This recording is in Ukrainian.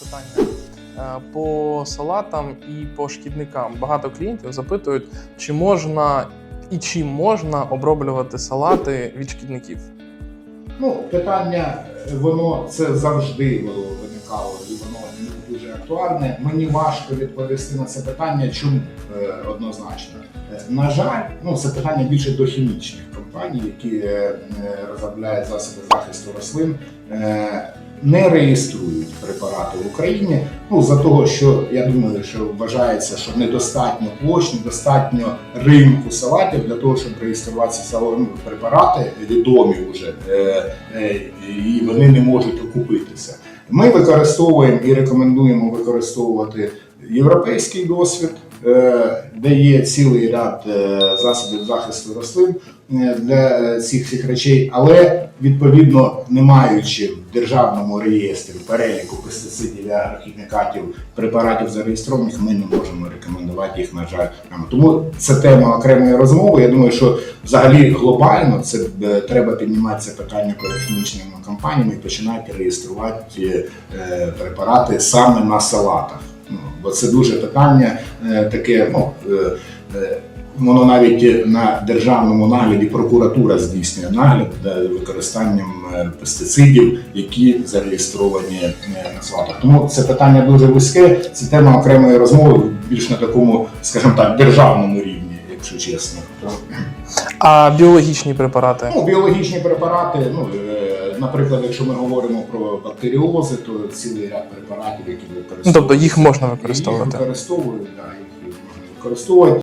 питання. Е, По салатам і по шкідникам багато клієнтів запитують, чи можна і чим можна оброблювати салати від шкідників. Ну, питання, е, воно це завжди виникало і воно дуже актуальне. Мені важко відповісти на це питання, чому Е, однозначно. На жаль, ну це питання більше до хімічних компаній, які розробляють засоби захисту рослин. Не реєструють препарати в Україні. Ну за того, що я думаю, що вважається, що недостатньо площ, недостатньо ринку салатів для того, щоб реєструватися ну, препарати відомі вже, е, е, і вони не можуть окупитися. Ми використовуємо і рекомендуємо використовувати європейський досвід, де є цілий ряд е, засобів захисту рослин е, для цих всіх речей, але відповідно не маючи в державному реєстрі переліку пестицидів і агрохімікатів препаратів зареєстрованих, ми не можемо рекомендувати їх, на жаль. Тому це тема окремої розмови. Я думаю, що взагалі глобально це е, треба піднімати це питання перед хімічними компаніями і починати реєструвати е, препарати саме на салатах. Бо це дуже питання е, таке, ну. е, е, Воно навіть на державному нагляді прокуратура здійснює нагляд використанням пестицидів, які зареєстровані на салатах. Тому це питання дуже вузьке, це тема окремої розмови, більш на такому, скажімо так, державному рівні, якщо чесно. А біологічні препарати? Ну, біологічні препарати, ну, наприклад, якщо ми говоримо про бактеріози, то цілий ряд препаратів, які використовують. Тобто їх можна використовувати? Їх використовують, да, їх можна використовувати.